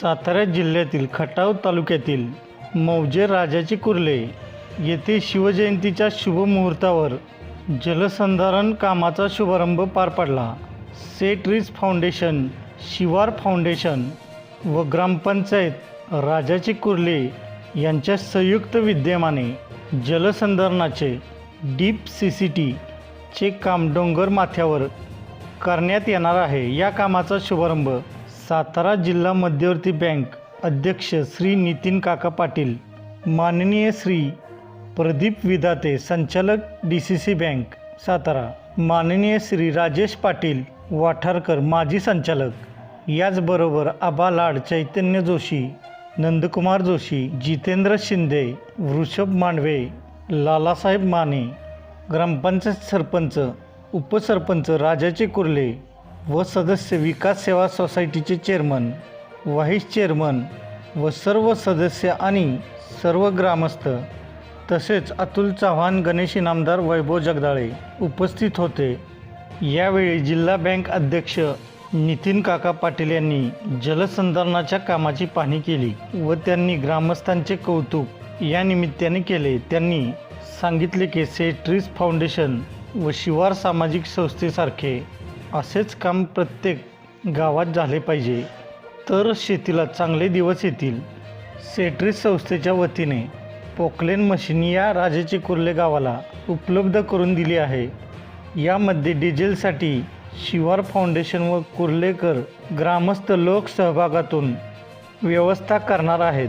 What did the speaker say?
सातारा जिल्ह्यातील खटाव तालुक्यातील मौजे राजाची कुर्ले येथे शिवजयंतीच्या शुभमुहूर्तावर जलसंधारण कामाचा शुभारंभ पार पडला. Set Rich Foundation Shivar Foundation व ग्रामपंचायत राजाची कुर्ले यांच्या संयुक्त विद्यमाने जलसंधारणाचे डीप सी सी टीचे काम डोंगर माथ्यावर करण्यात येणार आहे. या कामाचा शुभारंभ सातारा जिल्हा मध्यवर्ती बँक अध्यक्ष श्री नितीन काका पाटील माननीय श्री प्रदीप विधाते संचालक D C C bank Satara. माननीय श्री राजेश पाटील वाठारकर माजी संचालक. याचबरोबर आबा लाड चैतन्य जोशी नंदकुमार जोशी जितेंद्र शिंदे वृषभ मांडवे लालासाहेब माने ग्रामपंचायत सरपंच उपसरपंच राजाचे कुर्ले व सदस्य विकास सेवा सोसायटीचे चेअरमन व्हाईस चेअरमन व सर्व सदस्य आणि सर्व ग्रामस्थ तसेच अतुल चव्हाण गणेश इनामदार वैभव जगदाळे उपस्थित होते. यावेळी जिल्हा बँक अध्यक्ष नितीन काका पाटील यांनी जलसंधारणाच्या कामाची पाहणी केली व त्यांनी ग्रामस्थांचे कौतुक या निमित्ताने केले. त्यांनी सांगितले की सेट्रीस फाउंडेशन व शिवार सामाजिक संस्थेसारखे असेच काम प्रत्येक गावात झाले पाहिजे. तर शेतीला चांगले दिवस येतील. सेट्रिस संस्थेच्या वतीने पोकलेन मशीन या राजाची कुर्ले गावाला उपलब्ध करून दिली आहे. यामध्ये डिझेलसाठी शिवार फाउंडेशन व कुर्लेकर ग्रामस्थ लोक सहभागातून व्यवस्था करणार आहेत.